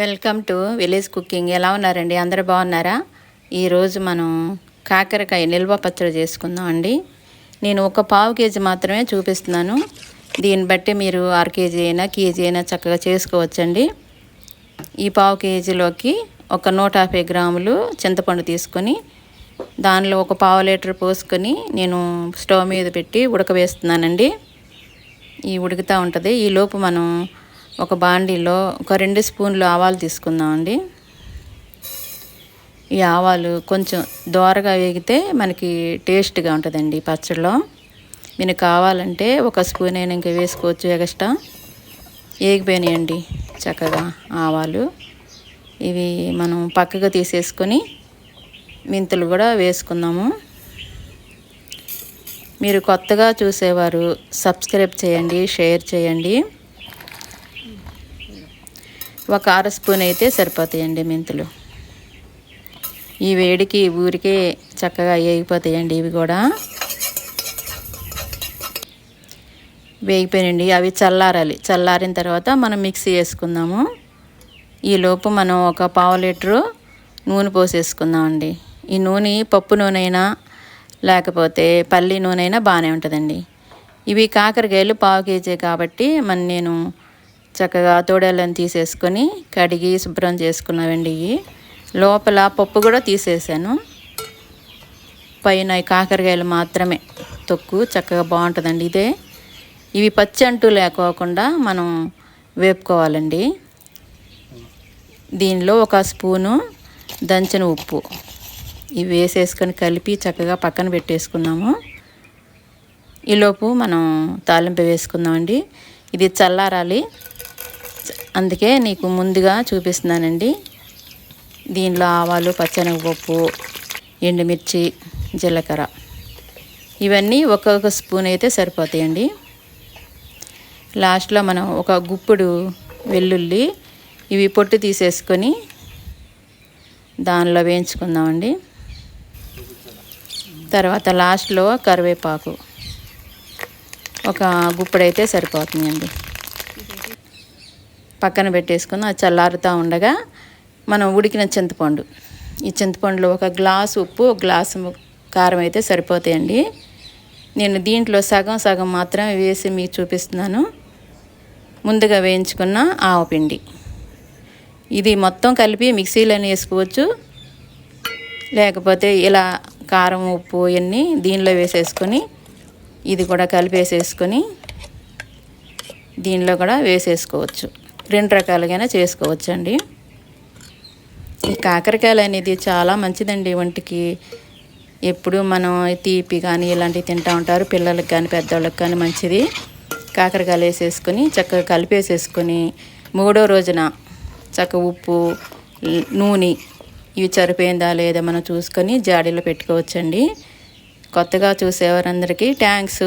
Welcome to village cooking. ఎలా ఉన్నారండి? అందరు బాగున్నారా? ఈరోజు మనం కాకరకాయ నిల్వ పచ్చడి చేసుకుందాం అండి. నేను ఒక పావు కేజీ మాత్రమే చూపిస్తున్నాను. దీన్ని బట్టి మీరు అర కేజీ అయినా కేజీ అయినా చక్కగా చేసుకోవచ్చండి. ఈ పావు కేజీలోకి ఒక నూట యాభై గ్రాములు చింతపండు తీసుకొని దానిలో ఒక పావు లీటర్ పోసుకొని నేను స్టవ్ మీద పెట్టి ఉడకవేస్తున్నానండి. ఈ ఉడుకుతూ ఉంటుంది. ఈ లోపు మనం ఒక బాండీలో ఒక రెండు స్పూన్లు ఆవాలు తీసుకుందామండి. ఈ ఆవాలు కొంచెం దోరగా వేగితే మనకి టేస్ట్గా ఉంటుందండి పచ్చడిలో. మీకు కావాలంటే ఒక స్పూన్ అయినా ఇంకా వేసుకోవచ్చు ఎగస్ట్రా. వేగిపోయినాయండి చక్కగా ఆవాలు. ఇవి మనం పక్కగా తీసేసుకొని మెంతులు కూడా వేసుకుందాము. మీరు కొత్తగా చూసేవారు సబ్స్క్రైబ్ చేయండి షేర్ చేయండి. ఒక అర స్పూన్ అయితే సరిపోతాయండి మెంతులు. ఈ వేడికి ఊరికే చక్కగా వేగిపోతాయండి ఇవి కూడా. వేగిపోయినండి అవి చల్లారాలి. చల్లారిన తర్వాత మనం మిక్సీ వేసుకుందాము. ఈలోపు మనం ఒక పావు లీటరు నూనె పోసేసుకుందామండి. ఈ నూనె పప్పు నూనె అయినా లేకపోతే పల్లి నూనె అయినా బాగానే ఉంటుందండి. ఇవి కాకరకాయలు పావు కేజీ కాబట్టి మన నేను చక్కగా తోడేళ్ళని తీసేసుకొని కడిగి శుభ్రం చేసుకున్నామండి ఇవి. లోపల పప్పు కూడా తీసేసాను. పైన కాకరకాయలు మాత్రమే తొక్కు చక్కగా బాగుంటుందండి ఇదే. ఇవి పచ్చి అంటూ లేకోకుండా మనం వేపుకోవాలండి. దీనిలో ఒక స్పూను దంచిన ఉప్పు. ఇవి వేసేసుకొని కలిపి చక్కగా పక్కన పెట్టేసుకున్నాము. ఈలోపు మనం తాలింపు వేసుకుందామండి. ఇది చల్లారాలి. అందుకే నీకు ముందుగా చూపిస్తున్నానండి. దీనిలో ఆవాలు పచ్చనగపప్పు ఎండుమిర్చి జీలకర్ర. ఇవన్నీ ఒక్కొక్క స్పూన్ అయితే సరిపోతాయండి. లాస్ట్లో మనం ఒక గుప్పుడు వెల్లుల్లి ఇవి పొట్టు తీసేసుకొని దానిలో వేయించుకుందామండి. తర్వాత లాస్ట్లో కరివేపాకు. ఒక గుప్పుడైతే సరిపోతుందండి. పక్కన పెట్టేసుకుని అది చల్లారుతూ ఉండగా మనం ఉడికిన చింతపండు. ఈ చింతపండులో ఒక గ్లాసు ఉప్పు ఒక గ్లాసు కారం అయితే సరిపోతాయండి. నేను దీంట్లో సగం సగం మాత్రమే వేసి మీకు చూపిస్తున్నాను. ముందుగా వేయించుకున్న ఆవపిండి ఇది మొత్తం కలిపి మిక్సీలోనే వేసుకోవచ్చు. లేకపోతే ఇలా కారం ఉప్పు ఇవన్నీ దీనిలో వేసేసుకొని ఇది కూడా కలిపేసేసుకొని దీనిలో కూడా వేసేసుకోవచ్చు. రెండు రకాలుగానే చేసుకోవచ్చండి. ఈ కాకరకాయలు అనేది చాలా మంచిదండి ఒంటికి. ఎప్పుడు మనం తీపి కానీ ఇలాంటివి తింటూ ఉంటారు. పిల్లలకి కానీ పెద్దవాళ్ళకి కానీ మంచిది. కాకరకాయలు వేసేసుకొని చక్కగా కలిపేసేసుకొని మూడో రోజున చక్క ఉప్పు నూనె ఇవి సరిపోయిందా లేదా మనం చూసుకొని జాడీలో పెట్టుకోవచ్చండి. కొత్తగా చూసేవారందరికీ థ్యాంక్స్.